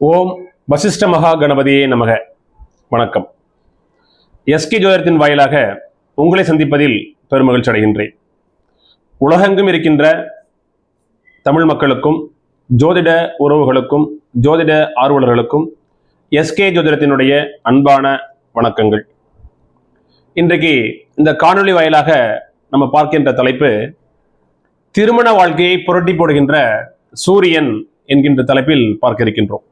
ஓம் வசிஷ்ட மகா கணபதியே நமக. வணக்கம். எஸ்கே ஜோதரத்தின் வாயிலாக உங்களை சந்திப்பதில் பெருமகிழ்ச்சி அடைகின்றேன். உலகெங்கும் இருக்கின்ற தமிழ் மக்களுக்கும் ஜோதிட உறவுகளுக்கும் ஜோதிட ஆர்வலர்களுக்கும் எஸ்கே ஜோதிடத்தினுடைய அன்பான வணக்கங்கள். இன்றைக்கு இந்த காணொளி வாயிலாக நம்ம பார்க்கின்ற தலைப்பு திருமண வாழ்க்கையை புரட்டி போடுகின்ற சூரியன் என்கின்ற தலைப்பில் பார்க்க இருக்கின்றோம்.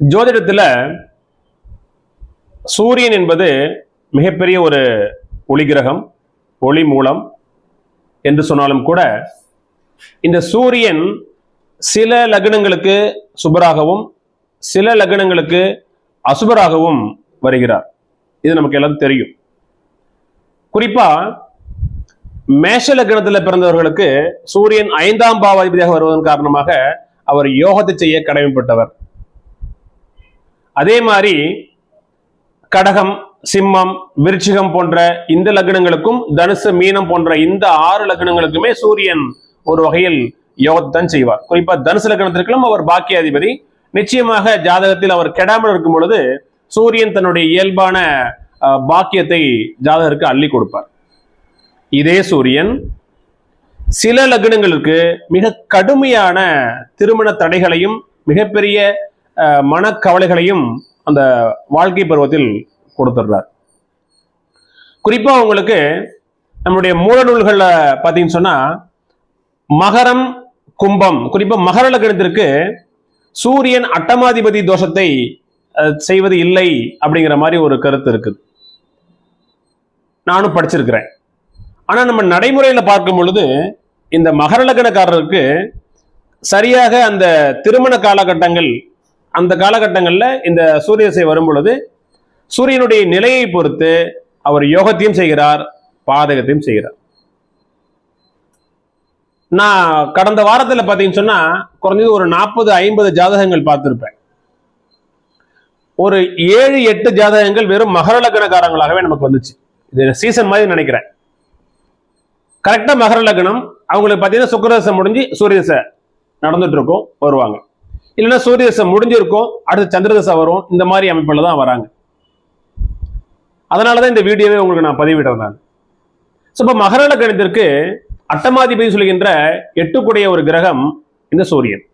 ஜோதிடத்தில் சூரியன் என்பது மிகப்பெரிய ஒரு ஒளி கிரகம் ஒளி மூலம் என்று சொன்னாலும் கூட இந்த சூரியன் சில லக்னங்களுக்கு சுபராகவும் சில லக்னங்களுக்கு அசுபராகவும் வருகிறார். இது நமக்கு எல்லாம் தெரியும். குறிப்பா மேஷ லக்னத்தில் பிறந்தவர்களுக்கு சூரியன் ஐந்தாம் பாவாதிபதியாக வருவதன் காரணமாக அவர் யோகத்தை செய்ய கடமைப்பட்டவர். அதே மாதிரி கடகம் சிம்மம் விருச்சிகம் போன்ற இந்த லக்னங்களுக்கும் தனுசு மீனம் போன்ற இந்த ஆறு லக்னங்களுக்குமே சூரியன் ஒரு வகையில் யோகத்தான் செய்வார். குறிப்பா தனுசு லக்னத்திற்கும் அவர் பாக்கியாதிபதி. நிச்சயமாக ஜாதகத்தில் அவர் கெடாமல் இருக்கும் பொழுது சூரியன் தன்னுடைய இயல்பான பாக்கியத்தை ஜாதகருக்கு அள்ளி கொடுப்பார். இதே சூரியன் சில லக்னங்களுக்கு மிக கடுமையான திருமண தடைகளையும் மிகப்பெரிய மனக்கவலைகளையும் அந்த வாழ்க்கை பருவத்தில் கொடுத்துடுறார். குறிப்பாக உங்களுக்கு நம்முடைய மூல நூல்கள்ல பார்த்தீங்கன்னு சொன்னா மகரம் கும்பம் குறிப்பாக மகர லக்னத்திற்கு சூரியன் அட்டமாதிபதி தோஷத்தை செய்வது இல்லை அப்படிங்கிற மாதிரி ஒரு கருத்து இருக்குது. நானும் படிச்சிருக்கிறேன். ஆனா நம்ம நடைமுறையில பார்க்கும் பொழுது இந்த மகர லக்னக்காரருக்கு சரியாக அந்த திருமண காலகட்டங்கள் அந்த காலகட்டங்கள்ல இந்த சூரிய திசை வரும் பொழுது சூரியனுடைய நிலையை பொறுத்து அவர் யோகத்தையும் செய்கிறார் பாதகத்தையும் செய்கிறார். நான் கடந்த வாரத்துல பார்த்தீங்கன்னு சொன்னா குறைஞ்சது ஒரு நாற்பது ஐம்பது ஜாதகங்கள் பார்த்திருப்பேன். ஒரு ஏழு எட்டு ஜாதகங்கள் வெறும் மகர லக்னக்காரங்களாகவே நமக்கு வந்துச்சு. இது சீசன் மாதிரி நினைக்கிறேன். கரெக்டா மகர லக்னம் அவங்களுக்கு பார்த்தீங்கன்னா சுக்கரதசை முடிஞ்சு சூரியதசை நடந்துட்டு இருக்கும் வருவாங்க. இல்லைன்னா சூரியதசை முடிஞ்சிருக்கும் அடுத்து சந்திரதசை வரும். இந்த மாதிரி அமைப்புல தான் வராங்க. அதனால தான் இந்த வீடியோவே உங்களுக்கு நான் பதிவிடுறேன் நான். ஸோ இப்போ மகர கணிதத்திற்கு அட்டமாதிபதி சொல்கின்ற எட்டுக்குடைய ஒரு கிரகம் இந்த சூரியன்.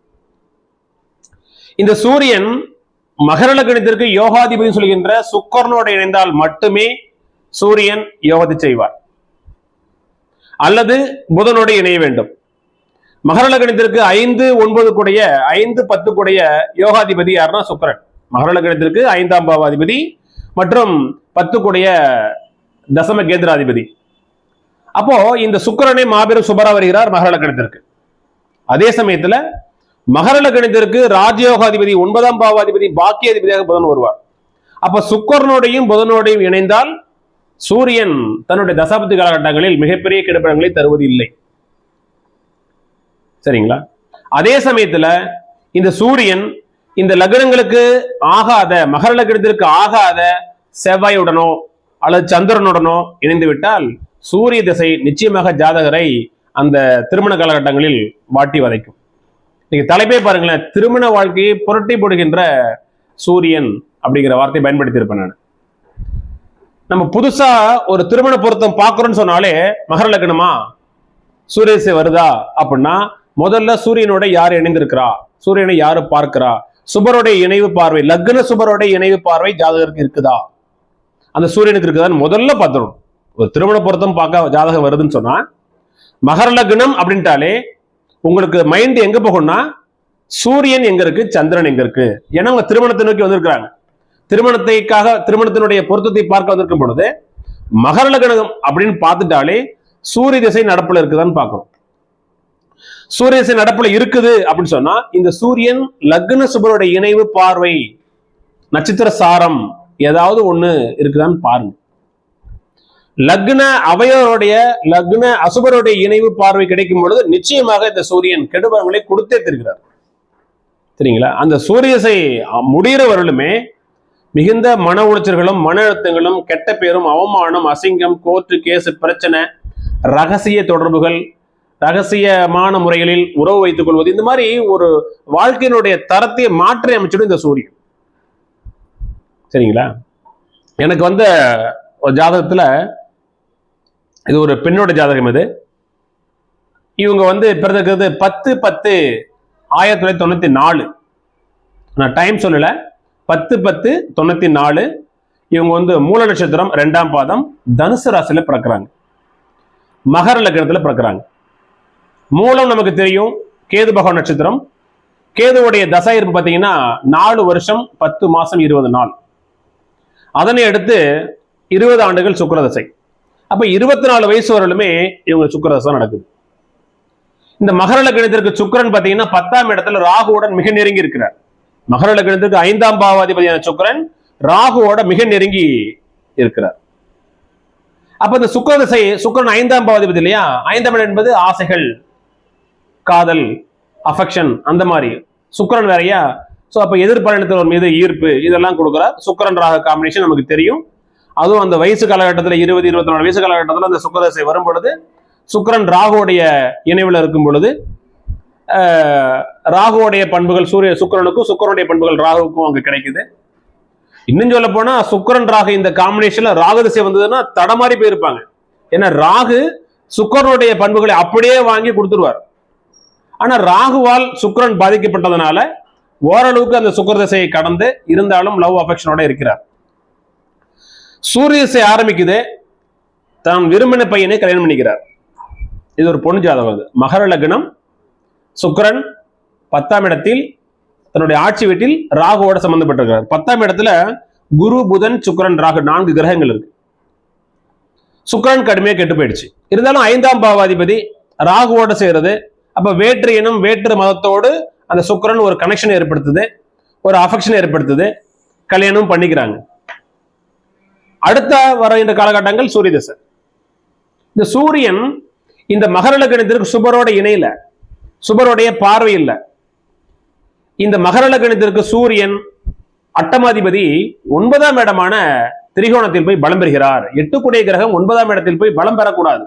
இந்த சூரியன் மகர கணிதத்திற்கு யோகாதிபதி சொல்கின்ற சுக்கரனோடு இணைந்தால் மட்டுமே சூரியன் யோகத்தை செய்வார். அல்லது புதனோடு இணைய வேண்டும். மகர லக்னத்திற்கு ஐந்து ஒன்பது கூடைய ஐந்து பத்து கூடைய யோகாதிபதி யாருன்னா சுக்கரன். மகர லக்னத்திற்கு ஐந்தாம் பாவாதிபதி மற்றும் பத்து கூடைய தசம கேந்திராதிபதி. அப்போ இந்த சுக்கரனை மாபெரும் சுபரா வருகிறார் மகர லக்னத்திற்கு அதே சமயத்துல மகர லக்னத்திற்கு ராஜயோகாதிபதி ஒன்பதாம் பாவாதிபதி பாக்கியாதிபதியாக புதன் வருவார். அப்ப சுக்கரனோடையும் புதனோடையும் இணைந்தால் சூரியன் தன்னுடைய தசாப்தி காலகட்டங்களில் மிகப்பெரிய கிடைப்படங்களை தருவது இல்லை சரிங்களா? அதே சமயத்துல இந்த சூரியன் இந்த லக்னங்களுக்கு ஆகாத மகர லக்னத்திற்கு ஆகாத செவ்வாயுடனோ அல்லது சந்திரனுடனோ இணைந்து விட்டால் சூரிய திசை நிச்சயமாக ஜாதகரை அந்த திருமண காலகட்டங்களில் வாட்டி வதைக்கும். நீங்க தலைப்பே பாருங்களேன். திருமண வாழ்க்கையை புரட்டி போடுகின்ற சூரியன் அப்படிங்கிற வார்த்தையை பயன்படுத்தி இருப்பேன் நான். நம்ம புதுசா ஒரு திருமண பொருத்தம் பார்க்குறோன்னு சொன்னாலே மகர லக்னமா? சூரிய திசை வருதா? அப்படின்னா முதல்ல சூரியனோட யார் இணைந்திருக்கிறா? சூரியனை யாரு பார்க்கிறா? சுபருடைய இணைவு பார்வை லக்ன சுபருடைய இணைவு பார்வை ஜாதகருக்கு இருக்குதா? அந்த சூரியனுக்கு இருக்குதான்னு முதல்ல பார்த்துடும் ஒரு திருமண பொருத்தம் பார்க்க ஜாதகம் வருதுன்னு சொன்னா மகர லக்னம் அப்படின்ட்டாலே உங்களுக்கு மைண்ட் எங்க போகும்னா சூரியன் எங்க இருக்கு? சந்திரன் எங்க இருக்கு? ஏன்னா அவங்க திருமணத்தை நோக்கி வந்திருக்கிறாங்க. திருமணத்தைக்காக திருமணத்தினுடைய பொருத்தத்தை பார்க்க வந்திருக்கும் பொழுது மகர லக்னம் அப்படின்னு பார்த்துட்டாலே சூரிய திசை நடப்புல இருக்குதான்னு பார்க்கணும். சூரியன் நடப்புல இருக்குது அப்படின்னு சொன்னா இந்த சூரியன் லக்ன சுபருடைய இணைவு பார்வை நட்சத்திர சாரம் ஏதாவது ஒண்ணு இருக்குதான்னு பாருங்க. லக்ன அவையோருடைய லக்ன அசுபருடைய இணைவு பார்வை கிடைக்கும் பொழுது நிச்சயமாக இந்த சூரியன் கெடுபவர்களை கொடுத்தே திருக்கிறார் சரிங்களா? அந்த சூரியசை முடிகிறவர்களுமே மிகுந்த மன உளைச்சல்களும் மன அழுத்தங்களும் கெட்ட பேரும் அவமானம் அசிங்கம் கோர்ட்டு கேஸ் பிரச்சனை ரகசிய தொடர்புகள் ரகசியமான முறைகளில் உறவு வைத்துக் கொள்வது. இந்த மாதிரி ஒரு வாழ்க்கையினுடைய தரத்தை மாற்றி அமைச்சிடும் இந்த சூரியன். சரிங்களா? எனக்கு வந்த ஒரு ஜாதகத்துல இது ஒரு பெண்ணோட ஜாதகம் இது. இவங்க வந்து பிறந்தது பத்து பத்து ஆயிரத்தி தொள்ளாயிரத்தி தொண்ணூத்தி நாலு. நான் டைம் சொல்லல. பத்து பத்து தொண்ணூத்தி நாலு. இவங்க வந்து மூல நட்சத்திரம் ரெண்டாம் பாதம் தனுசு ராசியில பிறக்கிறாங்க. மகர லக்னத்துல பிறக்கிறாங்க. மூலம் நமக்கு தெரியும் கேது பகவான் நட்சத்திரம். கேதுவுடைய தசை இருப்பு பார்த்தீங்கன்னா நாலு வருஷம் பத்து மாசம் இருபது நாள். அதனை அடுத்து இருபது ஆண்டுகள் சுக்கிரதசை. அப்ப இருபத்தி நாலு வயசு வரலுமே இவங்க சுக்கிரதசை நடக்குது. இந்த மகர லக்னத்திற்கு சுக்கிரன் பார்த்தீங்கன்னா பத்தாம் இடத்துல ராகுவுடன் மிக நெருங்கி இருக்கிறார். மகர லக்னத்திற்கு ஐந்தாம் பாவாதிபதியான சுக்கிரன் ராகுவோட மிக நெருங்கி இருக்கிறார். அப்ப இந்த சுக்கிரதசை சுக்கிரன் ஐந்தாம் பாவாதிபதி இல்லையா? ஐந்தாம் இடம் என்பது ஆசைகள். காதல் அஃபெக்ஷன் அந்த மாதிரி. சுக்கரன் வேறையா? ஸோ அப்போ எதிர்பயணத்தினர் மீது ஈர்ப்பு இதெல்லாம் கொடுக்குறார். சுக்கிரன் ராக காம்பினேஷன் நமக்கு தெரியும். அதுவும் அந்த வயசு காலகட்டத்தில் இருபது இருபத்தி நாலு வயசு காலகட்டத்தில் அந்த சுக்கரசை வரும் பொழுது சுக்கிரன் ராகுவுடைய இணைவில் இருக்கும் பொழுது ஆஹ், ராகுவோடைய பண்புகள் சூரிய சுக்கரனுக்கும் சுக்கிரனுடைய பண்புகள் ராகுவுக்கும் அங்கே கிடைக்குது. இன்னும் சொல்ல போனா சுக்கரன் ராகு இந்த காம்பினேஷன்ல ராகு திசை வந்ததுன்னா தடமாறி போயிருப்பாங்க. ஏன்னா ராகு சுக்கரனுடைய பண்புகளை அப்படியே வாங்கி கொடுத்துருவார். ஆனா ராகுவால் சுக்ரன் பாதிக்கப்பட்டதுனால ஓரளவுக்கு அந்த சுக்கிர திசையை கடந்து இருந்தாலும் லவ் அஃபெக்ஷனோட இருக்கிறார். சூரிய திசை ஆரம்பிக்குது. தான் விரும்பின பையனை கல்யாணம் பண்ணிக்கிறார். இது ஒரு பொண்ணு ஜாதகம் அது. மகர லக்னம் சுக்கரன் பத்தாம் இடத்தில் தன்னுடைய ஆட்சி வீட்டில் ராகுவோட சம்பந்தப்பட்டிருக்கிறார் பத்தாம் இடத்துல குரு புதன் சுக்கரன் ராகு நான்கு கிரகங்கள் இருக்கு. சுக்கரன் கடுமையா கெட்டு போயிடுச்சு. இருந்தாலும் ஐந்தாம் பாவாதிபதி ராகுவோட சேர்றது அப்ப வேற்று இனம் வேற்று மதத்தோடு அந்த சுக்கிரன் ஒரு கனெக்ஷன் ஏற்படுத்துது ஒரு அஃபெக்ஷன் ஏற்படுத்துது கல்யாணம் பண்ணிக்கிறாங்க. அடுத்த வர இந்த காலகட்டங்கள் சூரிய தசை இந்த சூரியன் இந்த மகர லக்னத்திற்கு சுபரோட இணையில சுபருடைய பார்வை இல்ல. இந்த மகர லக்னத்திற்கு சூரியன் அட்டமாதிபதி ஒன்பதாம் இடமான திரிகோணத்தில் போய் பலம் பெறுகிறார். எட்டுக்குடைய கிரகம் ஒன்பதாம் இடத்தில் போய் பலம் பெறக்கூடாது.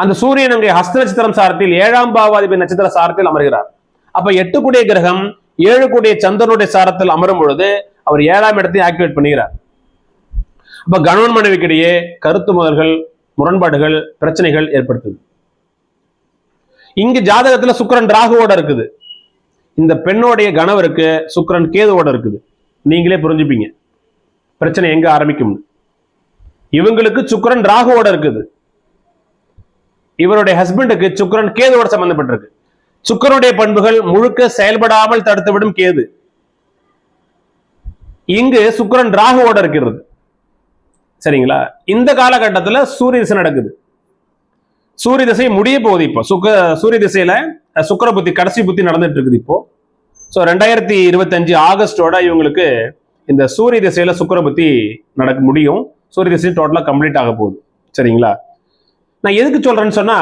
அந்த சூரியன் ஹஸ்த நட்சத்திரம் சாரத்தில் ஏழாம் பாவாதிபதி நட்சத்திர சாரத்தில் அமர்கிறார். அப்ப எட்டு கூடிய கிரகம் ஏழு கூடிய சந்திரனுடைய சாரத்தில் அமரும் பொழுது அவர் ஏழாம் இடத்தை ஆக்டிவேட் பண்ணுகிறார் அப்ப கணவன் மனைவிக்கிடையே கருத்து முதல்கள் முரண்பாடுகள் பிரச்சனைகள் ஏற்படுத்துது. இங்கு ஜாதகத்துல சுக்கரன் ராகுவோட இருக்குது. இந்த பெண்ணோடைய கணவருக்கு சுக்கிரன் கேதுவோட இருக்குது. நீங்களே புரிஞ்சுப்பீங்க. பிரச்சனை எங்க ஆரம்பிக்கும் இவங்களுக்கு சுக்கிரன் ராகுவோட இருக்குது. இவருடைய ஹஸ்பண்டுக்கு சுக்கரன் கேதுவோட சம்பந்தப்பட்டிருக்கு. சுக்கிரனுடைய பண்புகள் முழுக்க செயல்படாமல் தடுத்துவிடும் கேது. இங்கு சுக்கரன் ராகுவோட இருக்கிறது. சரிங்களா? இந்த காலகட்டத்துல சூரிய திசை நடக்குது. சூரிய திசை முடிய போகுது இப்போ. சுக்க சூரிய திசையில சுக்கர புத்தி கடைசி புத்தி நடந்துட்டு இருக்குது இப்போ. ஸோ ரெண்டாயிரத்தி இருபத்தஞ்சு ஆகஸ்டோட இவங்களுக்கு இந்த சூரிய திசையில சுக்கர புத்தி நடக்க முடியும். சூரிய திசை டோட்டலா கம்ப்ளீட் ஆக போகுது. சரிங்களா? நான் எதுக்கு சொல்றேன்னு சொன்னா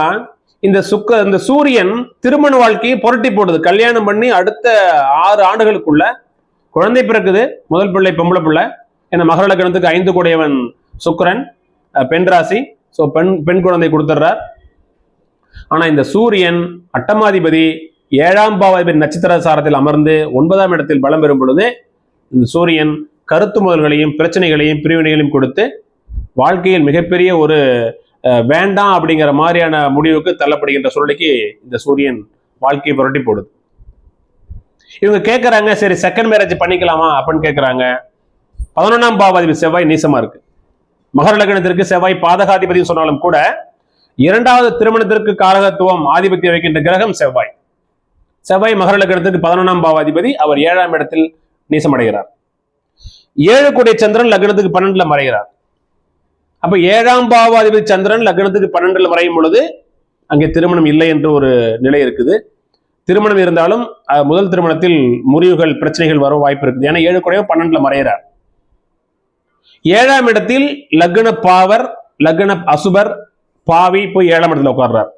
இந்த சுக்க இந்த சூரியன் திருமண வாழ்க்கையை புரட்டி போடுது. கல்யாணம் பண்ணி அடுத்த ஆறு ஆண்டுகளுக்குள்ள குழந்தை பிறக்குது முதல் பிள்ளை பொம்பளை பிள்ளை. ஏன்னா மகர லக்னத்துக்கு ஐந்து கூடையவன் சுக்கிரன் பெண் ராசி. ஸோ பெண் பெண் குழந்தை கொடுத்துட்றார். ஆனால் இந்த சூரியன் அட்டமாதிபதி ஏழாம் பாவாதிபதி நட்சத்திர சாரத்தில் அமர்ந்து ஒன்பதாம் இடத்தில் பலம் பெறும் பொழுது இந்த சூரியன் கருத்து முதல்களையும் பிரச்சனைகளையும் பிரிவினைகளையும் கொடுத்து வாழ்க்கையில் மிகப்பெரிய ஒரு வேண்டாம் அப்படிங்கிற மாதிரியான முடிவுக்கு தள்ளப்படுகின்ற சூழ்நிலைக்கு இந்த சூரியன் வாழ்க்கையை புரட்டி போடுது. இவங்க கேட்குறாங்க சரி செகண்ட் மேரேஜ் பண்ணிக்கலாமா அப்படின்னு கேட்குறாங்க பதினொன்றாம் பாவாதிபதி செவ்வாய் நீசமா இருக்கு. மகர லக்னத்திற்கு செவ்வாய் பாதகாதிபதின்னு சொன்னாலும் கூட இரண்டாவது திருமணத்திற்கு காரகத்துவம் ஆதிபத்தியம் வைக்கின்ற கிரகம் செவ்வாய். செவ்வாய் மகர லக்னத்திற்கு பதினொன்றாம் பாவாதிபதி அவர் ஏழாம் இடத்தில் நீசமடைகிறார். ஏழு கோடி சந்திரன் லக்னத்துக்கு பன்னெண்டுல மறைகிறார். அப்ப ஏழாம் பாவாதிபதி சந்திரன் லக்னத்துக்கு பன்னெண்டுல வரையும் பொழுது அங்கே திருமணம் இல்லை என்ற ஒரு நிலை இருக்குது. திருமணம் இருந்தாலும் முதல் திருமணத்தில் முறிவுகள் பிரச்சனைகள் வர வாய்ப்பு இருக்குது. ஏன்னா ஏழு குறையோ பன்னெண்டுல மறையிறார். ஏழாம் இடத்தில் லக்ன பாவர் லக்ன அசுபர் பாவி போய் ஏழாம் இடத்துல உட்கார்றார்.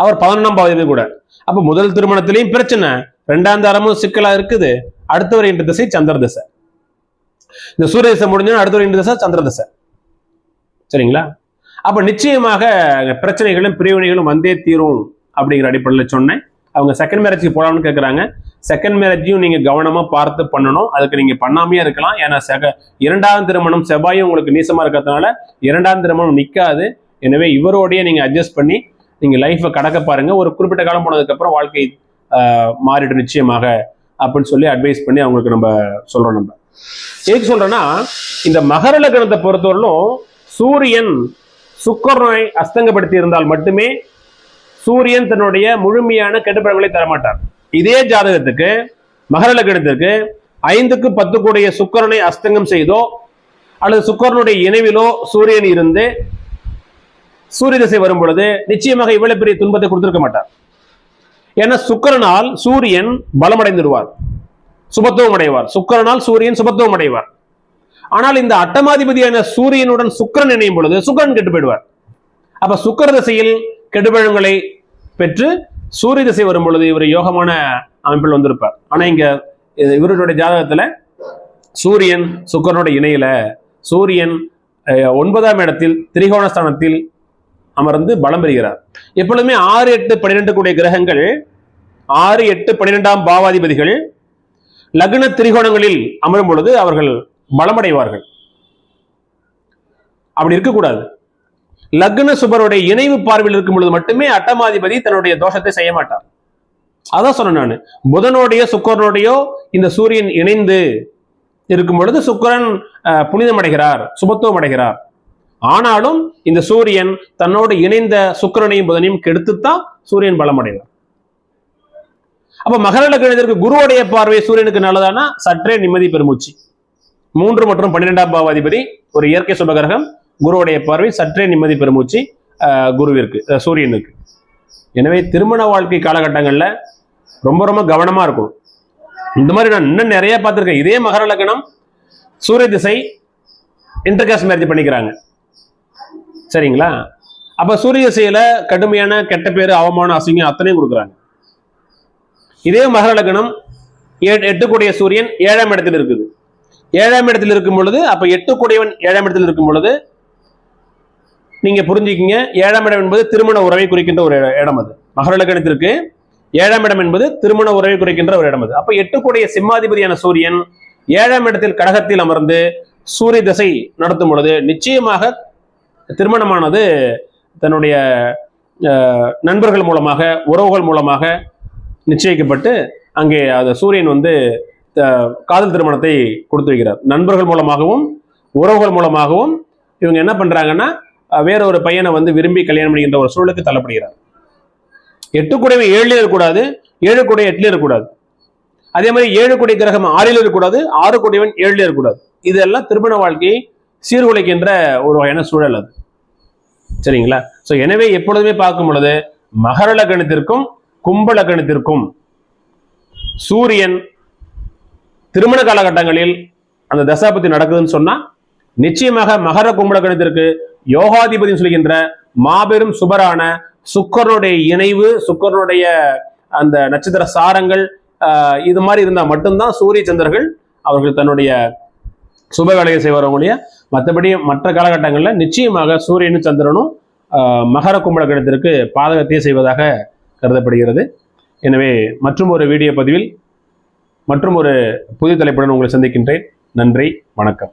அவர் பதினொன்றாம் பாவதி கூட. அப்ப முதல் திருமணத்திலையும் பிரச்சனை. ரெண்டாம் தாரமும் சிக்கலா இருக்குது. அடுத்தவர் என்ற திசை சந்திர திசை. இந்த சூரிய திசை முடிஞ்சோன்னா அடுத்த வருகின்ற திசை சந்திர திசை. சரிங்களா? அப்போ நிச்சயமாக பிரச்சனைகளும் பிரிவினைகளும் வந்தே தீரும் அப்படிங்கிற அடிப்படையில் சொன்னேன். அவங்க செகண்ட் மேரேஜ்க்கு போகலாம்னு கேட்குறாங்க செகண்ட் மேரேஜையும் நீங்கள் கவனமாக பார்த்து பண்ணணும். அதுக்கு நீங்கள் பண்ணாமையே இருக்கலாம். ஏன்னா செக இரண்டாம் திருமணம் செவ்வாயும் உங்களுக்கு நீசமாக இருக்கிறதுனால இரண்டாம் திருமணம் நிற்காது எனவே இவரோடையே நீங்கள் அட்ஜஸ்ட் பண்ணி நீங்கள் லைஃப்பை கடக்க பாருங்கள் ஒரு குறிப்பிட்ட காலம் போனதுக்கப்புறம் வாழ்க்கை மாறிடும் நிச்சயமாக அப்படின்னு சொல்லி அட்வைஸ் பண்ணி அவங்களுக்கு நம்ம சொல்கிறோம் நம்ம. எதுக்கு சொல்கிறேன்னா இந்த மகர லக்னத்தை பொறுத்தவரையிலும் சூரியன் சுக்கரனை அஸ்தங்கப்படுத்தி இருந்தால் மட்டுமே சூரியன் தன்னுடைய முழுமையான கெட்டுப்பழங்களை தரமாட்டார். இதே ஜாதகத்துக்கு மகர லக்னத்திற்கு ஐந்துக்கு பத்து கூடிய சுக்கரனை அஸ்தங்கம் செய்தோ அல்லது சுக்கரனுடைய இணைவிலோ சூரியன் இருந்து சூரிய திசை வரும் பொழுது நிச்சயமாக இவ்வளவு பெரிய துன்பத்தை கொடுத்திருக்க மாட்டார். ஏன்னா சுக்கரனால் சூரியன் பலமடைந்துடுவார். சுபத்துவம் அடைவார். சுக்கிரனால் சூரியன் சுபத்துவம் அடைவார். ஆனால் இந்த அட்டமாதிபதியான சூரியனுடன் சுக்கிரன் இணையும் பொழுது சுக்கரன் கெட்டு போயிடுவார். அப்ப சுக்கிர திசையில் கெடுபழங்களை பெற்று சூரிய திசை வரும் பொழுது இவர் யோகமான அமைப்பில் வந்திருப்பார். ஆனா இங்க இது இவருடைய ஜாதகத்துல சூரியன் சுக்கரனோட இணையில சூரியன் அஹ், ஒன்பதாம் இடத்தில் திரிகோணஸ்தானத்தில் அமர்ந்து பலம் பெறுகிறார். எப்பொழுதுமே ஆறு எட்டு பன்னிரெண்டு கூடிய கிரகங்கள் ஆறு எட்டு பன்னிரெண்டாம் பாவாதிபதிகள் லக்ன திரிகோணங்களில் அமரும் பொழுது அவர்கள் பலமடைவார்கள். அப்படி இருக்கக்கூடாது. லக்ன சுபருடைய இணைவு பார்வையில் இருக்கும் பொழுது மட்டுமே அட்டமாதிபதி தன்னுடைய தோஷத்தை செய்ய மாட்டார். அதான் சொன்னேன் நான். புதனோடைய சுக்கரனுடையோ இந்த சூரியன் இணைந்து இருக்கும் பொழுது சுக்கிரன் புனிதம் அடைகிறார் சுபத்துவம் அடைகிறார். ஆனாலும் இந்த சூரியன் தன்னோடு இணைந்த சுக்கிரனையும் புதனையும் கெடுத்துத்தான் சூரியன் பலமடைவார். அப்ப மகர லக்னத்திற்கு குருவுடைய பார்வை சூரியனுக்கு நல்லதானா? சற்றே நிம்மதி பெருமூச்சு. மூன்று மற்றும் பன்னிரெண்டாம் பாவாதிபதி ஒரு இயற்கை சுபகிரகம் குருவுடைய பார்வை சற்றே நிம்மதி பெருமூச்சு குருவிற்கு சூரியனுக்கு. எனவே திருமண வாழ்க்கை காலகட்டங்கள்ல ரொம்ப ரொம்ப கவனமா இருக்கும் இந்த மாதிரி நான் இன்னும் நிறைய பார்த்திருக்கேன். இதே மகர லக்னம் சூரிய திசை இன்டர்காஸ்ட் மேரேஜ் பண்ணிக்கிறாங்க. சரிங்களா? அப்ப சூரிய திசையில கடுமையான கெட்ட பேர் அவமானம் அசிங்கம் அத்தனையும் கொடுக்குறாங்க. இதே மகர லக்னம் ஏ- எட்டு கூடிய சூரியன் ஏழாம் இடத்தில் இருக்குது. ஏழாம் இடத்தில் இருக்கும் பொழுது அப்போ எட்டு கூடையவன் ஏழாம் இடத்தில் இருக்கும் பொழுது நீங்க புரிஞ்சுக்கிங்க. ஏழாம் இடம் என்பது திருமண உறவை குறிக்கின்ற ஒரு இடம் அது. மகர லக்னத்திற்கு ஏழாம் இடம் என்பது திருமண உறவை குறிக்கின்ற ஒரு இடம் அது. அப்போ எட்டு சிம்மாதிபதியான சூரியன் ஏழாம் இடத்தில் கடகத்தில் அமர்ந்து சூரிய திசை நடத்தும் பொழுது நிச்சயமாக திருமணமானது தன்னுடைய நண்பர்கள் மூலமாக உறவுகள் மூலமாக நிச்சயிக்கப்பட்டு அங்கே அந்த சூரியன் வந்து காதல் திருமணத்தை கொடுத்து வைக்கிறார். நண்பர்கள் மூலமாகவும் உறவுகள் மூலமாகவும் இவங்க என்ன பண்றாங்கன்னா வேற ஒரு பையனை வந்து விரும்பி கல்யாணம் பண்ணிக்கின்ற ஒரு சூழலுக்கு தள்ளப்படுகிறார். எட்டு கூடவே ஏழுல இருக்கக்கூடாது ஏழு கூட எட்டுல இருக்கக்கூடாது. அதே மாதிரி ஏழு கோடி கிரகம் ஆறில் இருக்கக்கூடாது ஆறு கோடிவன் ஏழுல இருக்கக்கூடாது. இதெல்லாம் திருமண வாழ்க்கையை சீர்குலைக்கின்ற ஒரு வகையான சூழல் அது. சரிங்களா? ஸோ எனவே எப்பொழுதுமே பார்க்கும் பொழுது மகர லக்னத்திற்கும் கும்ப லக்னத்திற்கும் சூரியன் திருமண காலகட்டங்களில் அந்த தசாபதி நடக்குதுன்னு சொன்னா நிச்சயமாக மகர கும்ப லக்னத்திற்கு யோகாதிபதி சொல்கின்ற மாபெரும் சுபரான சுக்கரனுடைய இணைவு சுக்கரனுடைய அந்த நட்சத்திர சாரங்கள் இது மாதிரி இருந்தால் மட்டும்தான் சூரிய சந்திரர்கள் அவர்கள் தன்னுடைய சுப வேலையை செய்வார் மற்றபடி மற்ற காலகட்டங்களில் நிச்சயமாக சூரியனும் சந்திரனும் மகர கும்பலக்கணத்திற்கு பாதகத்தையே செய்வதாக கருதப்படுகிறது. எனவே மற்றும் ஒரு வீடியோ பதிவில் மற்றும் ஒரு புதிய தலைப்புடன் உங்களை சந்திக்கின்றேன். நன்றி வணக்கம்.